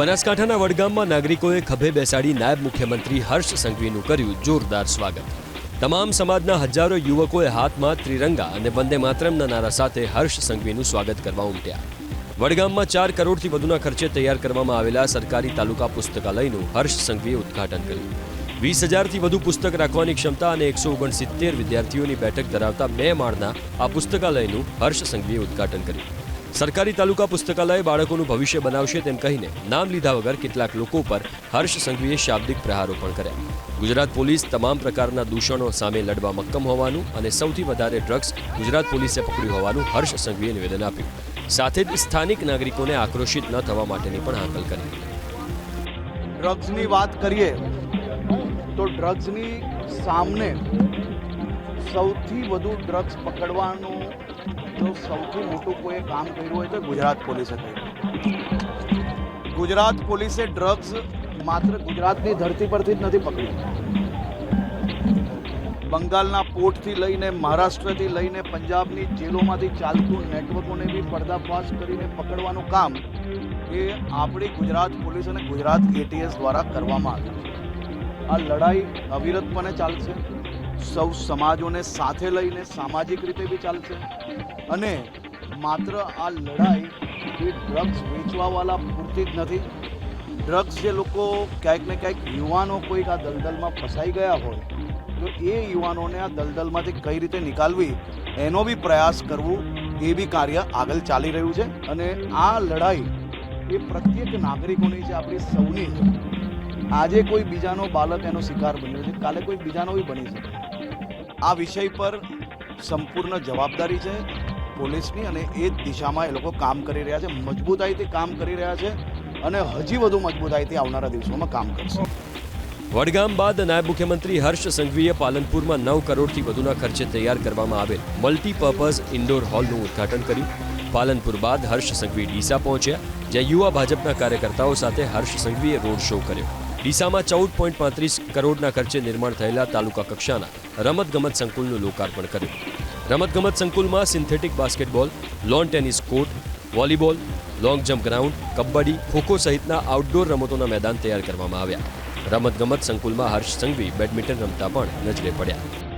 બનાસકાંઠાના વડગામમાં નાગરિકોએ ખભે બેસાડી નાયબ મુખ્યમંત્રી હર્ષ સંઘવીનું કર્યું જોરદાર સ્વાગત. તમામ સમાજના હજારો યુવકોએ હાથમાં ત્રિરંગા અને વંદે માતરમના નારા સાથે હર્ષ સંઘવીનું સ્વાગત કરવા ઉમટ્યા. વડગામમાં ચાર કરોડથી વધુના ખર્ચે તૈયાર કરવામાં આવેલા સરકારી તાલુકા પુસ્તકાલયનું હર્ષ સંઘવીએ ઉદ્ઘાટન કર્યું. વીસ હજારથી વધુ પુસ્તક રાખવાની ક્ષમતા અને એકસો ઓગણસિત્તેર વિદ્યાર્થીઓની બેઠક ધરાવતા બે માળના આ પુસ્તકાલયનું હર્ષ સંઘવીએ ઉદ્ઘાટન કર્યું. સરકારી તાલુકા પુસ્તકાલય બાળકોનું ભવિષ્ય બનાવશે તેમ કહીને નામ લીધા વગર કેટલાક લોકો પર હર્ષ સંઘવીએ શાબ્દિક પ્રહારો પણ કર્યા. ગુજરાત પોલીસ તમામ પ્રકારના દૂષણો સામે લડવા મક્કમ હોવાનું અને સૌથી વધારે ડ્રગ્સ ગુજરાત પોલીસે પકડ્યું હોવાનું હર્ષ સંઘવીએ નિવેદન આપ્યું. સાથે જ સ્થાનિક નાગરિકોને આક્રોશિત ન થવા માટેની પણ હાકલ કરી. ડ્રગ્સની વાત કરીએ, તો ડ્રગ્સની સામને સૌથી વધુ ડ્રગ્સ પકડવાનું જો સૌથી મોટું કોઈ કામ કર્યું હોય તો ગુજરાત પોલીસે કર્યું. ગુજરાત પોલીસે ડ્રગ્સ માત્ર ગુજરાતની ધરતી પરથી જ નથી પકડ્યું બંગાળના પોર્ટથી લઈને મહારાષ્ટ્રથી લઈને પંજાબની જેલોમાંથી ચાલતું નેટવર્કોને બી પર્દાફાશ કરીને પકડવાનું કામ એ આપણી ગુજરાત પોલીસ અને ગુજરાત એટીએસ દ્વારા કરવામાં આવ્યું છે. આ લડાઈ અવિરતપણે ચાલશે. સૌ સમાજોને સાથે લઈને સામાજિક રીતે બી ચાલશે. અને માત્ર આ લડાઈ એ ડ્રગ્સ વેચવાવાળા પૂરતી જ નથી. ડ્રગ્સ જે લોકો ક્યાંક ને ક્યાંક યુવાનો કોઈક આ દલદલમાં ફસાઈ ગયા હોય, તો એ યુવાનોને આ દલદલમાંથી કઈ રીતે નીકાળવી એનો બી પ્રયાસ કરવું, એ બી કાર્ય આગળ ચાલી રહ્યું છે. અને આ લડાઈ એ પ્રત્યેક નાગરિકોની છે, આપણી સૌની આજે કોઈ બીજાનો બાળક એનો શિકાર બન્યો છે, કાલે કોઈ બીજાનો બી બની શકે. આ વિષય પર સંપૂર્ણ જવાબદારી છે પોલીસની અને એ દિશામાં એ લોકો કામ કરી રહ્યા છે. મજબૂતાઈથી કામ કરી રહ્યા છે અને હજી વધુ મજબૂતાઈથી આવનારા દિવસોમાં કામ કરશે. વડગામ બાદ નાયબ મુખ્યમંત્રી હર્ષ સંઘવીએ પાલનપુરમાં નવ કરોડથી વધુના ખર્ચે તૈયાર કરવામાં આવેલ મલ્ટીપર્પઝ ઇન્ડોર હોલનું ઉદ્ઘાટન કર્યું. પાલનપુર બાદ હર્ષ સંઘવી ડીસા પહોંચ્યા, જ્યાં યુવા ભાજપના કાર્યકર્તાઓ સાથે હર્ષ સંઘવીએ રોડ શો કર્યો. ડીસામાં ચૌદ પોઈન્ટ પાંત્રીસ કરોડના ખર્ચે નિર્માણ થયેલા તાલુકા કક્ષાના રમતગમત સંકુલનું લોકાર્પણ કર્યું. રમતગમત સંકુલમાં synthetic basketball lawn tennis court volleyball long jump ground kabaddi kho kho સહિતના આઉટડોર રમતોના મેદાન તૈયાર કરવામાં આવ્યા. રમતગમત સંકુલમાં હર્ષ સંઘવી બેડમિન્ટન રમતા પણ નજરે પડ્યા.